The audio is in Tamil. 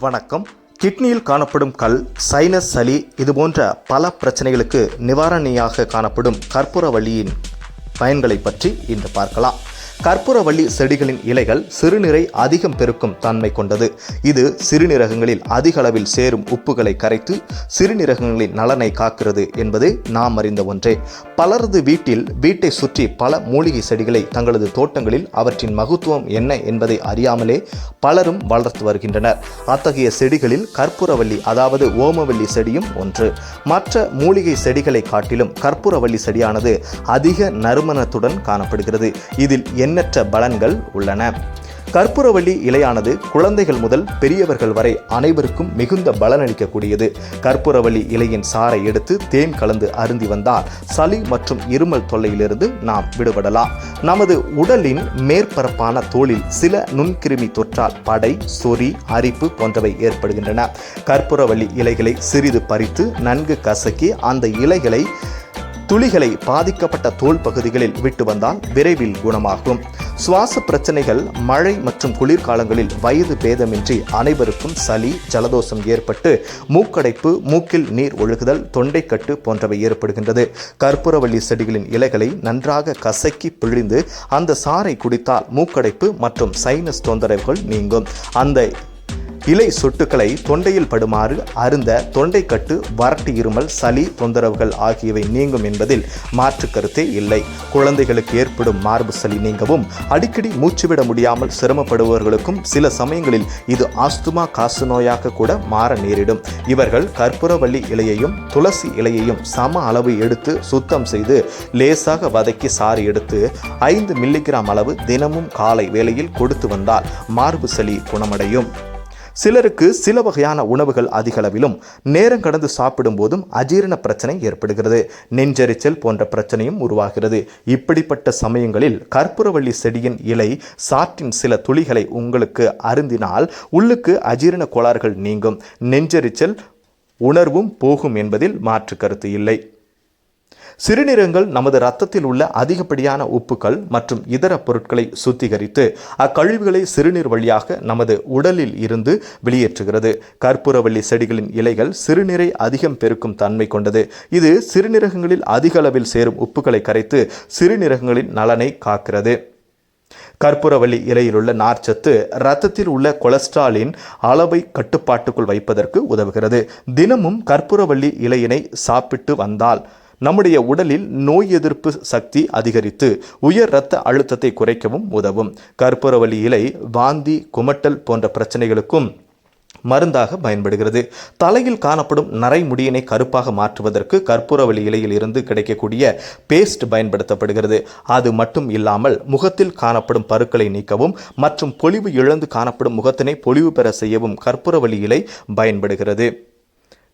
வணக்கம். கிட்னியில் காணப்படும் கல் சைனஸ் சளி இதுபோன்ற பல பிரச்சனைகளுக்கு நிவாரணியாக காணப்படும் கற்பூரவள்ளியின் பயன்களை பற்றி இன்று பார்க்கலாம். கற்பூரவள்ளி செடிகளின் இலைகள் சிறுநீரை அதிகம் பெருக்கும் தன்மை கொண்டது. இது சிறுநீரகங்களில் அதிக அளவில் சேரும் உப்புகளை கரைத்து சிறுநீரகங்களின் நலனை காக்கிறது என்பது நாம் அறிந்த ஒன்றே. பலரது வீட்டில் வீட்டை சுற்றி பல மூலிகை செடிகளை தங்களது தோட்டங்களில் அவற்றின் மகத்துவம் என்ன என்பதை அறியாமலே பலரும் வளர்த்து வருகின்றனர். அத்தகைய செடிகளில் கற்பூரவள்ளி அதாவது ஓமவல்லி செடியும் ஒன்று. மற்ற மூலிகை செடிகளை காட்டிலும் கற்பூரவள்ளி செடியானது அதிக நறுமணத்துடன் காணப்படுகிறது. இதில் எண்ணற்ற பலன்கள் உள்ளன. கற்பூரவள்ளி இலையானது குழந்தைகள் முதல் பெரியவர்கள் வரை அனைவருக்கும் மிகுந்த பலனளிக்கக்கூடியது. கற்பூரவள்ளி இலையின் சாறை எடுத்து தேன் கலந்து அருந்தி வந்தால் சளி மற்றும் இருமல் தொல்லையிலிருந்து நாம் விடுபடலாம். நமது உடலின் மேற்பரப்பான தோளில் சில நுண்கிருமி தொற்றால் படை சொறி அரிப்பு போன்றவை ஏற்படுகின்றன. கற்பூரவள்ளி இலைகளை சிறிது பறித்து நன்கு கசக்கி அந்த இலைகளை துளிகளை பாதிக்கப்பட்ட தோல் பகுதிகளில் விட்டு வந்தால் விரைவில் குணமாகும். சுவாச பிரச்சனைகள் மழை மற்றும் குளிர்காலங்களில் வயது பேதமின்றி அனைவருக்கும் சளி ஜலதோஷம் ஏற்பட்டு மூக்கடைப்பு மூக்கில் நீர் ஒழுகுதல் தொண்டைக்கட்டு போன்றவை ஏற்படுகின்றது. கற்பூரவள்ளி செடிகளின் இலைகளை நன்றாக கசக்கி பிழிந்து அந்த சாறை குடித்தால் மூக்கடைப்பு மற்றும் சைனஸ் தொந்தரவுகள் நீங்கும். அந்த இலை சொட்டுக்களை தொண்டையில் படுமாறு அருந்த தொண்டைக்கட்டு வறட்டு இருமல் சளி தொந்தரவுகள் ஆகியவை நீங்கும் என்பதில் மாற்று கருத்தே இல்லை. குழந்தைகளுக்கு ஏற்படும் மார்பு சளி நீங்கவும் அடிக்கடி மூச்சுவிட முடியாமல் சிரமப்படுபவர்களுக்கும் சில சமயங்களில் இது ஆஸ்துமா காசு நோயாக கூட மாற நேரிடும். இவர்கள் கற்பூரவள்ளி இலையையும் துளசி இலையையும் சம அளவு எடுத்து சுத்தம் செய்து லேசாக வதக்கி சாறு எடுத்து ஐந்து மில்லிகிராம் அளவு தினமும் காலை வேளையில் கொடுத்து வந்தால் மார்பு சளி குணமடையும். சிலருக்கு சில வகையான உணவுகள் அதிகளவிலும் நேரம் கடந்து சாப்பிடும் போதும் அஜீரண பிரச்சனை ஏற்படுகிறது. நெஞ்செரிச்சல் போன்ற பிரச்சனையும் உருவாகிறது. இப்படிப்பட்ட சமயங்களில் கற்பூரவள்ளி செடியின் இலை சாற்றின் சில துளிகளை உங்களுக்கு அருந்தினால் உள்ளுக்கு அஜீரண கோளாறுகள் நீங்கும். நெஞ்செரிச்சல் உணர்வும் போகும் என்பதில் மாற்று கருத்து இல்லை. சிறுநீரகங்கள் நமது ரத்தத்தில் உள்ள அதிகப்படியான உப்புக்கள் மற்றும் இதர பொருட்களை சுத்திகரித்து அக்கழிவுகளை சிறுநீர் வழியாக நமது உடலில் இருந்து வெளியேற்றுகிறது. கற்பூரவள்ளி செடிகளின் இலைகள் சிறுநீரை அதிகம் பெருக்கும் தன்மை கொண்டது. இது சிறுநீரகங்களில் அதிக அளவில் சேரும் உப்புகளை கரைத்து சிறுநீரகங்களின் நலனை காக்கிறது. கற்பூரவள்ளி இலையிலுள்ள நார்ச்சத்து இரத்தத்தில் உள்ள கொலஸ்ட்ராலின் அளவை கட்டுப்பாட்டுக்குள் வைப்பதற்கு உதவுகிறது. தினமும் கற்பூரவள்ளி இலையினை சாப்பிட்டு வந்தால் நம்முடைய உடலில் நோய் எதிர்ப்பு சக்தி அதிகரித்து உயர் இரத்த அழுத்தத்தை குறைக்கவும் உதவும். கற்பூரவலி இலை வாந்தி குமட்டல் போன்ற பிரச்சனைகளுக்கும் மருந்தாக பயன்படுகிறது. தலையில் காணப்படும் நரைமுடியினை கருப்பாக மாற்றுவதற்கு கற்பூரவலி இலையில் இருந்து கிடைக்கக்கூடிய பேஸ்ட் பயன்படுத்தப்படுகிறது. அது மட்டும் இல்லாமல் முகத்தில் காணப்படும் பருக்களை நீக்கவும் மற்றும் பொலிவு இழந்து காணப்படும் முகத்தினை பொலிவு பெற செய்யவும் கற்பூரவலி இலை பயன்படுகிறது.